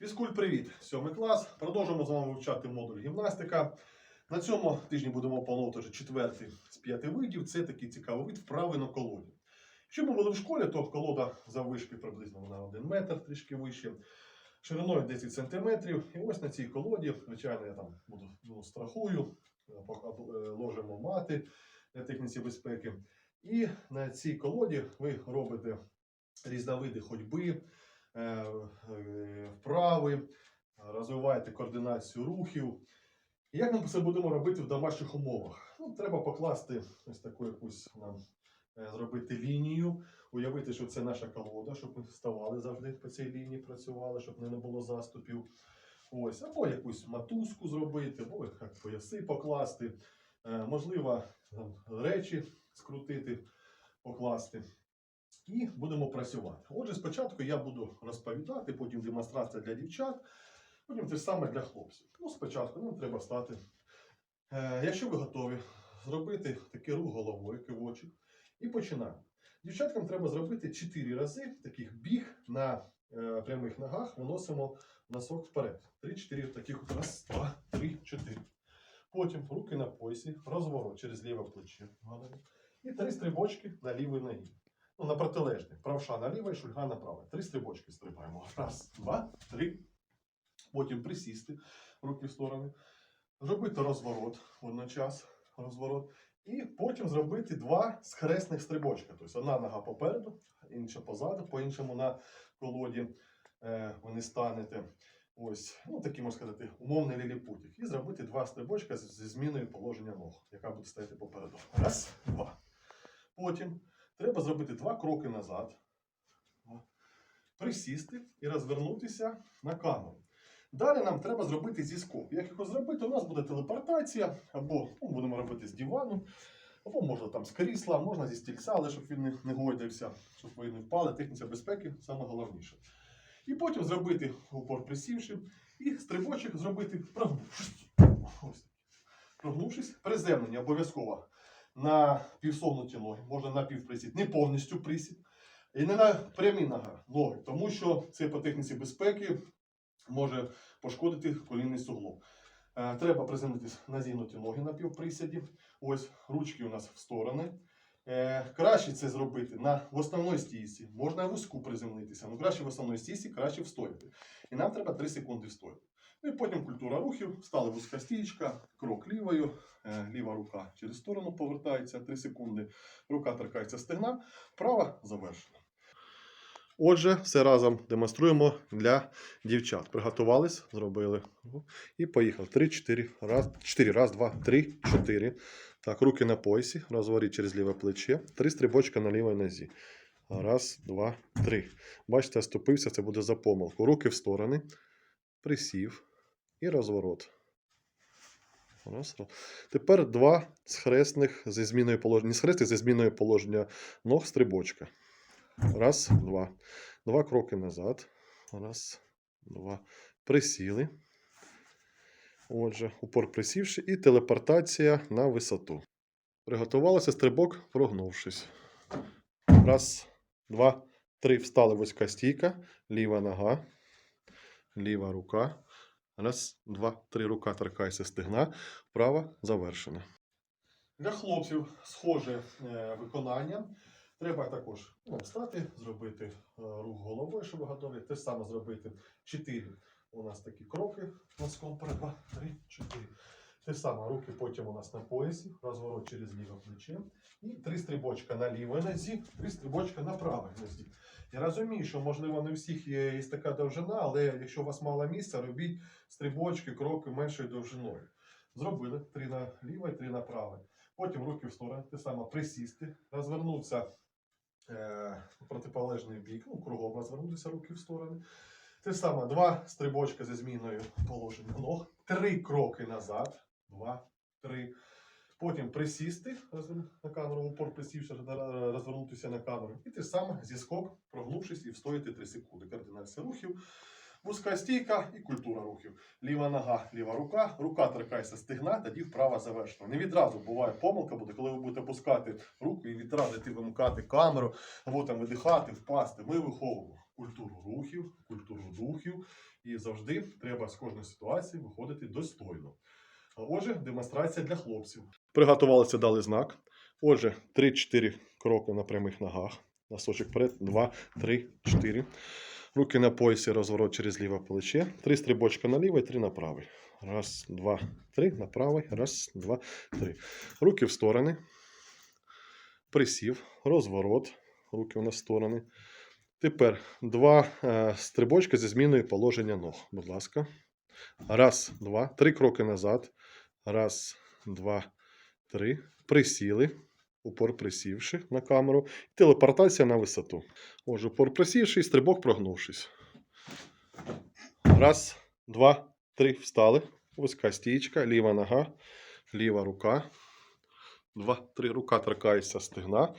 Фізкуль, привіт! Сьомий клас. Продовжуємо з вами вивчати модуль гімнастика. На цьому тижні будемо опановувати вже четвертий з п'яти видів. Це такий цікавий вид вправи на колоді. Якщо ми були в школі, то колода заввишки приблизно на 1 метр, трішки вище, шириною 10 сантиметрів. І ось на цій колоді, звичайно, я там буду ну, страхую, е, ложимо мати для техніці безпеки. І на цій колоді ви робите різновиди ходьби, вправи, розвиваєте координацію рухів. Як ми це будемо робити в домашніх умовах? Ну, треба покласти ось таку якусь нам е, зробити лінію, уявити, що це наша колода, щоб ми вставали завжди по цій лінії, працювали, щоб не було заступів. Ось, або якусь матузку зробити, або як пояси покласти. Е, можливо, там, речі скрутити, покласти. І будемо працювати. Отже, спочатку я буду розповідати, потім демонстрація для дівчат, потім те ж саме для хлопців. Ну, спочатку нам треба стати. Е, якщо ви готові зробити такий рух головою, кивочок, і починаємо. Дівчаткам треба зробити 4 рази таких біг на е, прямих ногах, виносимо носок вперед. 3-4 таких раз, два, три, чотири. Потім руки на поясі, розворот через ліве плече. І три стрибочки на лівій ногі. Ну, на протилежне. Правша наліво і шульга направо. Три стрибочки стрибаємо. Раз, два, три. Потім присісти, руки в сторони. Зробити розворот водночас. Розворот. І потім зробити два схресних стрибочка. Тобто одна нога попереду, інша позаду, по-іншому на колоді е, ви не станете. Ось, ну такий можна сказати, умовний ліліпутик. І зробити два стрибочка зі зміною положення ног, яка буде стояти попереду. Раз, два. Потім треба зробити два кроки назад, присісти і розвернутися на камеру. Далі нам треба зробити зіскок. Як його зробити, у нас буде телепортація, або ну, будемо робити з дивану, або можна там з крісла, можна зі стільця, але щоб він не, гойдався, щоб ви не впали. Техніця безпеки саме головніше. І потім зробити упор присівши, і стрибочок зробити прогнувшись. Прогнувшись, приземлення обов'язково на півсогнуті ноги, можна на півприсід, не повністю присід. І не на прямі ноги, тому що це по техніці безпеки може пошкодити колінний суглоб. Е, Треба приземлитись на зігнуті ноги на півприсіді. Ось ручки у нас в сторони. Е, краще це зробити на в основній стійці. Можна вузьку приземлитися, але краще в основній стійці, краще встояти. І нам треба 3 секунди встояти. Ну і потім культура рухів, стали вузька стійка, крок лівою, е, ліва рука через сторону повертається 3 секунди, рука торкається стегна, права завершена. Отже, все разом демонструємо для дівчат. Приготувались, зробили. І поїхали. 3-4. Раз, 4. Раз, два, три, чотири. Так, руки на поясі, розворіть через ліве плече. Три стрибочка на лівій нозі. Раз, два, три. Бачите, ступився, це буде за помилку. Руки в сторони. Присів. І розворот. Раз, раз. Тепер два схресних зі зміною положення. Не схресних зі зміною положення ног стрибочка. Раз, два. Два кроки назад. Раз, два. Присіли. Отже, упор присівши і телепортація на висоту. Приготувалися стрибок, прогнувшись. Раз, два, три. Встали вузька стійка. Ліва нога. Ліва рука. Раз, два, три. Рука торкається стегна. Вправа завершена. Для хлопців схоже е, виконання. Треба також встати, зробити е, рух головою, щоб готові. Те саме зробити 4 у нас такі кроки носком 2, 3, 4. Те саме руки потім у нас на поясі, розворот через ліве плече. І три стрибочка на лівій нозі, три стрибочка на правій нозі. Я розумію, що можливо не всіх є, є така довжина, але якщо у вас мало місця, робіть стрибочки, кроки меншою довжиною. Зробили три на ліве, три на праве. Потім руки в сторону, те саме присісти, розвернутися е, протиполежний бік, ну, кругом розвернутися руки в сторони. Те саме два стрибочка зі зміною положення ног, три кроки назад, два, три. Потім присісти на камеру, упор присівши, розвернутися на камеру. І те саме зіскок, прогнувшись і встояти 3 секунди. Координація рухів, вузька стійка і культура рухів. Ліва нога, ліва рука, рука торкається стегна, тоді вправа завершена. Не відразу буває помилка буде, коли ви будете пускати руку і відразу йти вимикати камеру, або там видихати, впасти. Ми виховуємо. культуру рухів, культуру духів, і завжди треба з кожної ситуації виходити достойно. Отже, демонстрація для хлопців. Приготувалися, дали знак. Отже, 3-4 кроки на прямих ногах. Носочок вперед, 2, 3, 4. Руки на поясі, розворот через ліве плече. Три стрибочка на лівий, три на правий. Раз, два, три, на правий. Раз, два, три. Руки в сторони. Присів, розворот. Руки у нас в сторони. Тепер два е, стрибочки зі зміною положення ног. Будь ласка. Раз, два, три кроки назад. Раз, два, три. Присіли. Упор присівши на камеру. Телепортація на висоту. Отже, упор присівши і стрибок прогнувшись. Раз, два, три. Встали. Вузька стійка, ліва нога, ліва рука. Два, три. Рука торкається стегна.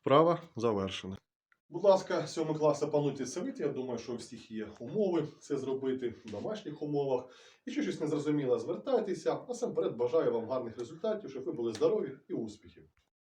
Вправа завершена. Будь ласка, 7 клас опануйте це. Я думаю, що у всіх є умови це зробити в домашніх умовах. Якщо щось не зрозуміло, звертайтеся. А сам перед бажаю вам гарних результатів, щоб ви були здорові і успіхів.